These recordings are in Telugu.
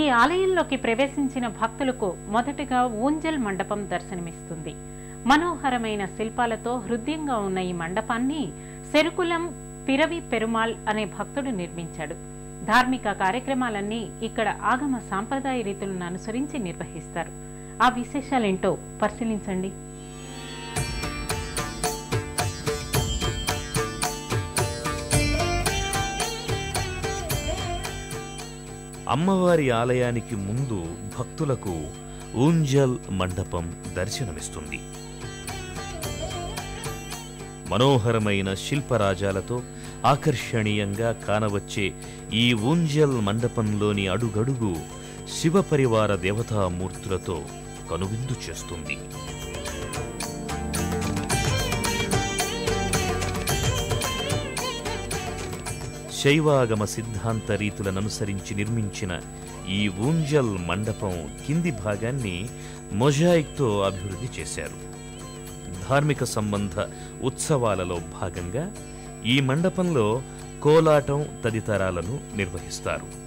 ఈ ఆలయంలోకి ప్రవేశించిన భక్తులకు మొదటగా ఊంజల్ మండపం దర్శనమిస్తుంది. మనోహరమైన శిల్పాలతో హృదయంగా ఉన్న ఈ మండపాన్ని సెరుకులం పిరవి పెరుమాల్ అనే భక్తుడు నిర్మించాడు. ధార్మిక కార్యక్రమాలన్నీ ఇక్కడ ఆగమ సాంప్రదాయ రీతులను అనుసరించి నిర్వహిస్తారు. ఆ విశేషాలేంటో పరిశీలించండి. అమ్మవారి ఆలయానికి ముందు భక్తులకు ఊంజల్ మండపం దర్శనమిస్తుంది. మనోహరమైన శిల్పరాజాలతో ఆకర్షణీయంగా కానవచ్చే ఈ ఊంజల్ మండపంలోని అడుగడుగు శివపరివార దేవతామూర్తులతో కనువిందు చేస్తుంది. శైవాగమ సిద్ధాంత రీతులను అనుసరించి నిర్మించిన ఈ ఊంజల్ మండపం కింది భాగాన్ని మొజాయిక్తో అభివృద్ధి చేశారు. ధార్మిక సంబంధ ఉత్సవాలలో భాగంగా ఈ మండపంలో కోలాటం తదితరాలను నిర్వహిస్తారు.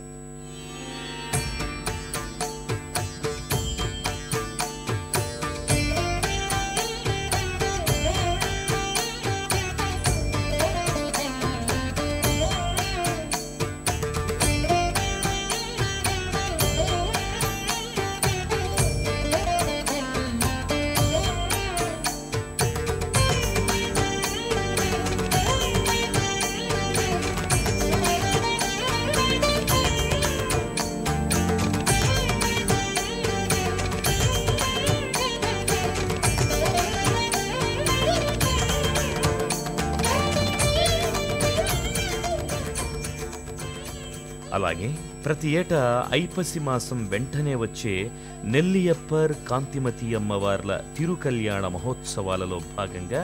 అలాగే ప్రతి ఏటా ఐపసి మాసం వెంటనే వచ్చే నెల్లియప్పర్ కాంతిమతి అమ్మవార్ల తిరుకల్యాణ మహోత్సవాలలో భాగంగా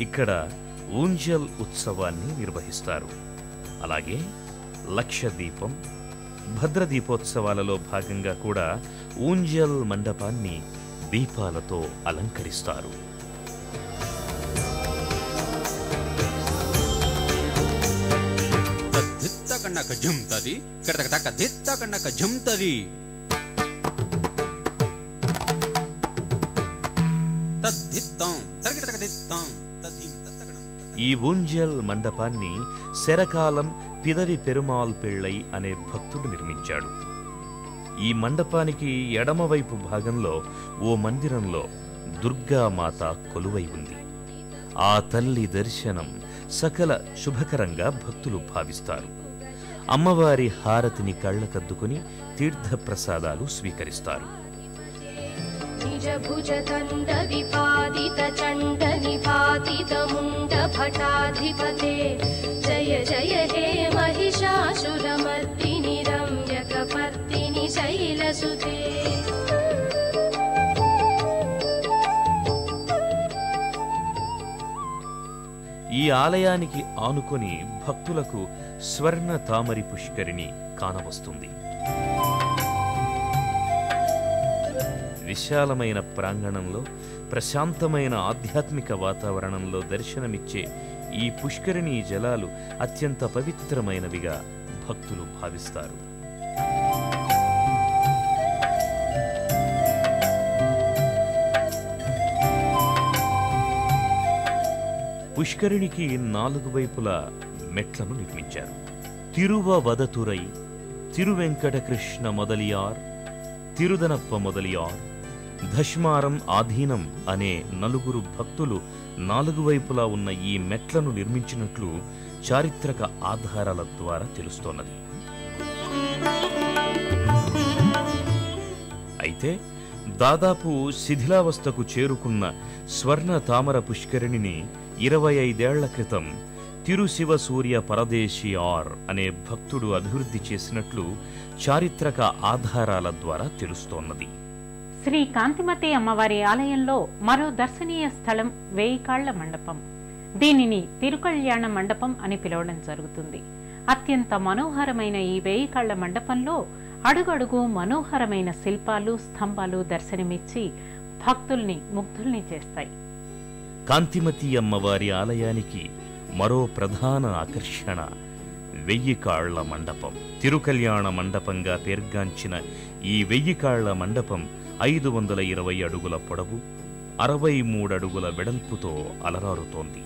ఇక్కడ ఊంజల్ ఉత్సవాన్ని నిర్వహిస్తారు. అలాగే లక్షదీపం భద్రదీపోత్సవాలలో భద్ర దీపోత్సవాలలో భాగంగా కూడా ఊంజల్ మండపాన్ని దీపాలతో అలంకరిస్తారు. కన్నక జుమ్తది కడతక తక దిత్త కన్నక జుమ్తది తద్దిత్తం తరగటక దిత్తం. ఈ ఊంజల్ మండపాన్ని శరకాలం పిదరి పెరుమాల్ పెళ్ళై అనే భక్తుడు నిర్మించాడు. ఈ మండపానికి ఎడమవైపు భాగంలో ఓ మందిరంలో దుర్గామాత కొలువై ఉంది. ఆ తల్లి దర్శనం సకల శుభకరంగా భక్తులు భావిస్తారు. అమ్మవారి హారతిని కళ్ళకద్దుకుని తీర్థప్రసాదాలు స్వీకరిస్తారు. జయ జయ హే ఈ ఆలయానికి ఆనుకొని భక్తులకు స్వర్ణ తామరి పుష్కరిణి కానవస్తుంది. విశాలమైన ప్రాంగణంలో ప్రశాంతమైన ఆధ్యాత్మిక వాతావరణంలో దర్శనమిచ్చే ఈ పుష్కరిణి జలాలు అత్యంత పవిత్రమైనవిగా భక్తులు భావిస్తారు. పుష్కరిణికి నాలుగు వైపులా మెట్లను నిర్మించారు. తిరువవదతురై తిరువెంకటకృష్ణ మొదలియార్ తిరుదనప్ప మొదలియార్ దష్మారం ఆధీనం అనే నలుగురు భక్తులు నాలుగు వైపులా ఉన్న ఈ మెట్లను నిర్మించినట్లు చారిత్రక ఆధారాల ద్వారా తెలుస్తోన్నది. అయితే దాదాపు శిథిలావస్థకు చేరుకున్న స్వర్ణ తామర పుష్కరిణిని ఇరవై ఐదేళ్ళ క్రితం తిరుశివ సూర్య పరదేశి ఆర్ అనే భక్తుడు అభివృద్ధి చేసినట్లు చారిత్రక ఆధారాల ద్వారా తెలుస్తోన్నది. శ్రీ కాంతిమతి అమ్మవారి ఆలయంలో మరో దర్శనీయ స్థలం వేయికాళ్ళ మండపం. దీనిని తిరుకళ్యాణ మండపం అని పిలవడం జరుగుతుంది. అత్యంత మనోహరమైన ఈ వేయికాళ్ళ మండపంలో అడుగడుగు మనోహరమైన శిల్పాలు స్తంభాలు దర్శనమిచ్చి భక్తుల్ని ముగ్ధుల్ని చేస్తాయి. కాంతిమతి అమ్మవారి ఆలయానికి మరో ప్రధాన ఆకర్షణ వెయ్యి కాళ్ళ మండపం. తిరుకల్యాణ మండపంగా పేర్గాంచిన ఈ వెయ్యి కాళ్ళ మండపం ఐదు వందల ఇరవై అడుగుల పొడవు అరవై మూడు అడుగుల వెడల్పుతో అలరారుతోంది.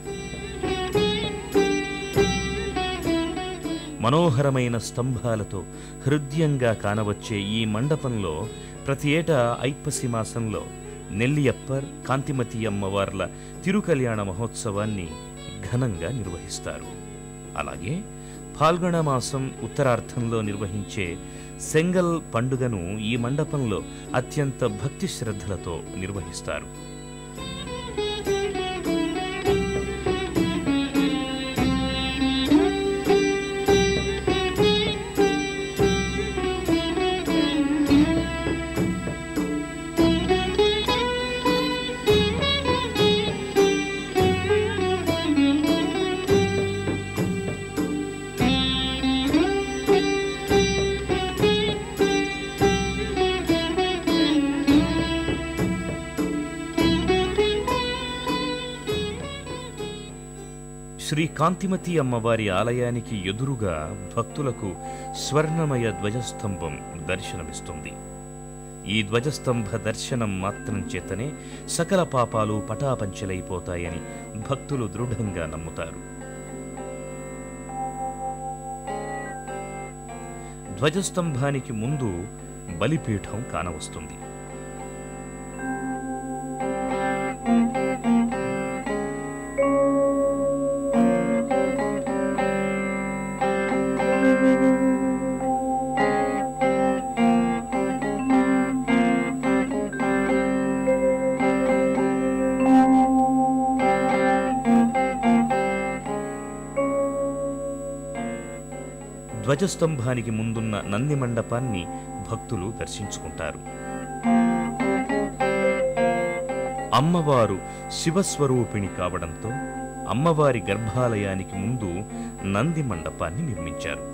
మనోహరమైన స్తంభాలతో హృదయంగా కానవచ్చే ఈ మండపంలో ప్రతి ఏటా ఐప్పసి మాసంలో నెల్లియప్పర్ కాంతిమతి అమ్మవార్ల తిరుకల్యాణ మహోత్సవాన్ని ఘనంగా నిర్వహిస్తారు. అలాగే పాల్గొన మాసం ఉత్తరార్థంలో నిర్వహించే సెంగల్ పండుగను ఈ మండపంలో అత్యంత భక్తి శ్రద్ధలతో నిర్వహిస్తారు. శ్రీ కాంతిమతి అమ్మవారి ఆలయానికి ఎదురుగా భక్తులకు స్వర్ణమయ ధ్వజస్తంభం దర్శనమిస్తుంది. ఈ ధ్వజస్తంభ దర్శనం మాత్రం చేతనే సకల పాపాలు పటాపంచలైపోతాయని భక్తులు దృఢంగా నమ్ముతారు. ధ్వజస్తంభానికి ముందు బలిపీఠం కానవస్తుంది. ధ్వజస్తంభానికి ముందున్న నంది మండపాన్ని భక్తులు దర్శించుకుంటారు. అమ్మవారు శివస్వరూపిణి కావడంతో అమ్మవారి గర్భాలయానికి ముందు నంది మండపాన్ని నిర్మించారు.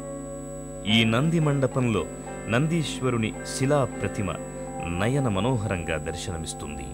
ఈ నంది మండపంలో నందీశ్వరుని శిలా ప్రతిమ నయన మనోహరంగా దర్శనమిస్తుంది.